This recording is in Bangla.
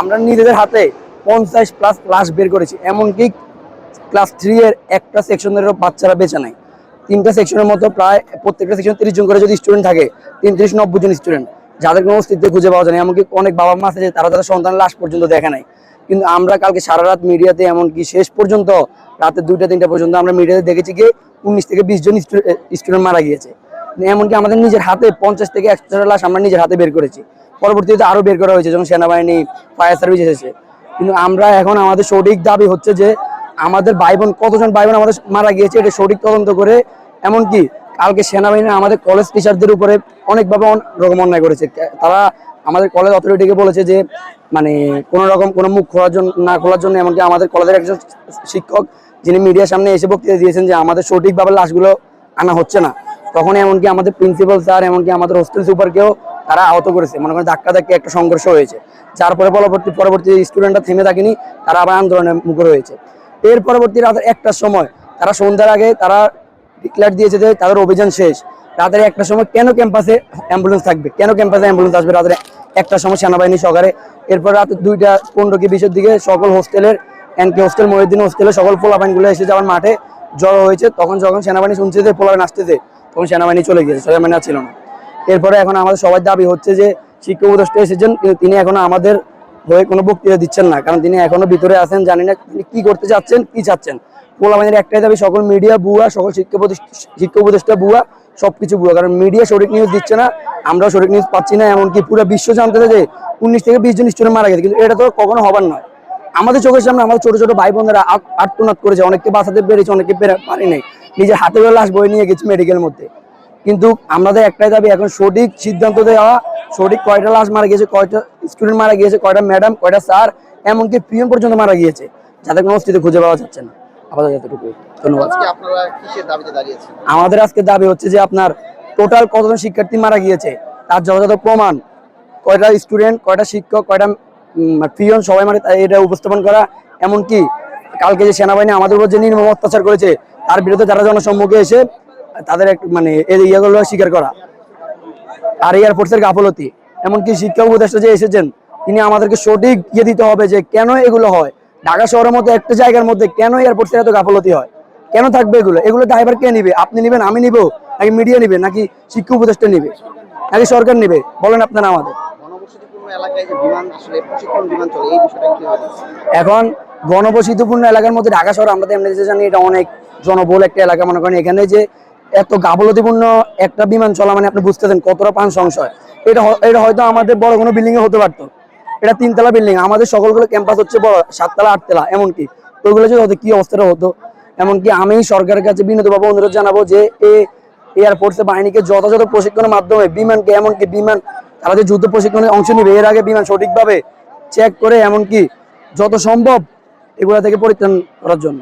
আমরা নিজেদের হাতে পঞ্চাশ প্লাস ক্লাস বের করেছি। এমনকি ক্লাস থ্রি এর একটা সেকশনেরও বাচ্চারা বেঁচে নেয় তিনটা সেকশনের মতো প্রায় প্রত্যেকটা সেকশন তিরিশ জন করে যদি স্টুডেন্ট থাকে তিন তিরিশ নব্বই জন স্টুডেন্ট যাদের কোনো অস্তিত্ব খুঁজে পাওয়া যায় না, এমনকি অনেক বাবা মা আছে তারা তাদের সন্তানের লাশ পর্যন্ত দেখে নাই। কিন্তু আমরা কালকে সারা রাত মিডিয়াতে এমনকি শেষ পর্যন্ত, রাতে দুইটা, তিনটা পর্যন্ত আমরা মিডিয়াতে দেখেছি কি উনিশ থেকে বিশ জন স্টুডেন্ট মারা গিয়েছে। এমনকি আমাদের নিজের হাতে পঞ্চাশ থেকে একশোটা লাশ আমরা নিজের হাতে বের করেছি। পরবর্তীতে আরও বের করা হয়েছে যখন সেনাবাহিনী, ফায়ার সার্ভিস এসেছে। কিন্তু আমরা এখন আমাদের সঠিক দাবি হচ্ছে যে আমাদের ভাই বোন কতজন ভাই বোন আমাদের মারা গিয়েছে, এটা সঠিক তদন্ত করে, এমনকি কালকে সেনাবাহিনী আমাদের কলেজ টিচারদের উপরে অনেকভাবে অন- রকম অন্যায় করেছে। তারা আমাদের কলেজ অথরিটিকে বলেছে যে মানে কোনো রকম কোনো মুখ খোলার জন্য না খোলার জন্য, এমনকি আমাদের কলেজের একজন শিক্ষক যিনি মিডিয়ার সামনে এসে বক্তৃতা দিয়েছেন যে আমাদের সঠিকভাবে লাশগুলো আনা হচ্ছে না। তখন এমনকি আমাদের প্রিন্সিপাল স্যার এমনকি আমাদের হোস্টেল সুপারকেও তারা আহত করেছে। মনে করেন ধাক্কা ধাক্কি একটা সংঘর্ষ হয়েছে। যার পরে পরবর্তী পরবর্তী স্টুডেন্টরা থেমে থাকেনি, তারা আবার আন্দোলনের মুখর হয়েছে। এর পরবর্তী রাত একটার সময়, তারা সন্ধ্যার আগে তারা ডিক্লেয়ার দিয়েছে যে তাদের অভিযান শেষ। রাতের একটার সময় কেন ক্যাম্পাসে অ্যাম্বুলেন্স থাকবে? কেন ক্যাম্পাসে অ্যাম্বুলেন্স আসবে? রাতের একটার সময় সেনাবাহিনী সহকারে। এরপর রাত দুইটা পনেরো কি বিশের দিকে সকল হোস্টেলের এনকে হোস্টেল মহিউদ্দিন হোস্টেলে সকল পোলাপাইনগুলো এসে যাওয়ার মাঠে জড়ো হয়েছে। তখন যখন সেনাবাহিনী শুনছে যে পোলাপাইন আসতেছে তখন সেনাবাহিনী চলে গিয়েছে সেনাবাহিনী ছিল না। এরপরে এখন আমাদের সবার দাবি হচ্ছে যে শিক্ষা উপদেষ্টা এসেছেন, কিন্তু তিনি এখনও আমাদের হয়ে কোনো বক্তৃতা দিচ্ছেন না, কারণ তিনি এখনও ভিতরে আছেন, জানি না তিনি কি করতে চাচ্ছেন, কি চাচ্ছেন। পোলাবাহিনীর একটাই দাবি, সকল মিডিয়া বুয়া, সকল শিক্ষা শিক্ষা উপদেষ্টা বুয়া, সবকিছু বুয়া, কারণ মিডিয়া সঠিক নিউজ দিচ্ছে না, আমরাও সঠিক নিউজ পাচ্ছি না, এমনকি পুরো বিশ্ব জানতে যে উনিশ থেকে বিশ জন স্টুডেন্ট মারা গেছে, কিন্তু এটা তো কখনো হবার নয়। আমাদের চোখের সামনে আমাদের ছোট ছোট ভাই বোনেরা আত- আত্মনাদ করেছে, অনেককে বাঁচাতে পেরেছে অনেকে পারি নাই। নিজের হাতে করে লাশ বই নিয়ে গেছি মেডিকেল মধ্যে। কিন্তু আমাদের একটাই দাবি এখন সঠিক সিদ্ধান্ত দেওয়া সঠিক কয়টা লাশ মারা গিয়েছে কয়টা স্টুডেন্ট মারা গিয়েছে কয়টা ম্যাডাম কয়টা স্যার এমনকি পিএম পর্যন্ত মারা গিয়েছে যাদের কোনো অস্তিত্ব খুঁজে পাওয়া যাচ্ছে না। আপাতত এতটুকু ধন্যবাদ। আমাদের আজকে দাবি হচ্ছে যে আপনার টোটাল কতজন শিক্ষার্থী মারা গিয়েছে তার যথাযথ প্রমাণ কয়টা স্টুডেন্ট কয়টা শিক্ষক কয়টা পিয়ন সবাই মানে এটা উপস্থাপন করা এমনকি কালকে যে সেনাবাহিনী আমাদের উপর যে নির্মম অত্যাচার করেছে তার বিরুদ্ধে তারা জনসম্মুখে এসে তাদের এক মানে এই ইয়েগুলো স্বীকার করা। আর এয়ারফোর্সের গাফলতি। এমনকি শিক্ষা উপদেষ্টা যে এসেছেন তিনি আমাদেরকে সঠিক ইয়ে দিতে হবে যে কেন এগুলো হয়। ঢাকা শহরের মধ্যে একটা জায়গার মধ্যে কেন এয়ারপোর্টের এত গাফলতি হয়? কেন থাকবে এগুলো? এগুলো ড্রাইভার কে নিবে? আপনি নিবেন আমি নিব? নাকি মিডিয়া নিবে? নাকি শিক্ষা উপদেষ্টা নিবে? নাকি সরকার নিবে? বলেন আপনারা আমাদের। এখন গণবসতিপূর্ণ এলাকার মধ্যে ঢাকা শহর আমরা তো এমনিতে জানি এটা অনেক জনবহুল একটা এলাকা, মনে করেন এখানে যে এত গাফলতিপূর্ণ একটা বিমান চলা মানে আপনি বুঝতেছেন কতটা পান সংশয়। এটা এটা হয়তো আমাদের বড় কোনো বিল্ডিং এ হতে পারতো। এটা তিনতলা বিল্ডিং, আমাদের সকলগুলো ক্যাম্পাস হচ্ছে বড়, সাততলা, আটতলা, এমনকি ওইগুলো যদি হতো, কি অবস্থাটা হতো। এমনকি আমি সরকারের কাছে বিনোদবাবু অনুরোধ জানাব যে এ এয়ারফোর্সের বাহিনীকে যথাযথ প্রশিক্ষণের মাধ্যমে বিমানকে, এমনকি বিমান, তারা যে যুদ্ধ প্রশিক্ষণে অংশ নিবে, এর আগে বিমান সঠিকভাবে চেক করে, এমনকি যত সম্ভব এগুলা থেকে পরিত্রাণ করার জন্য।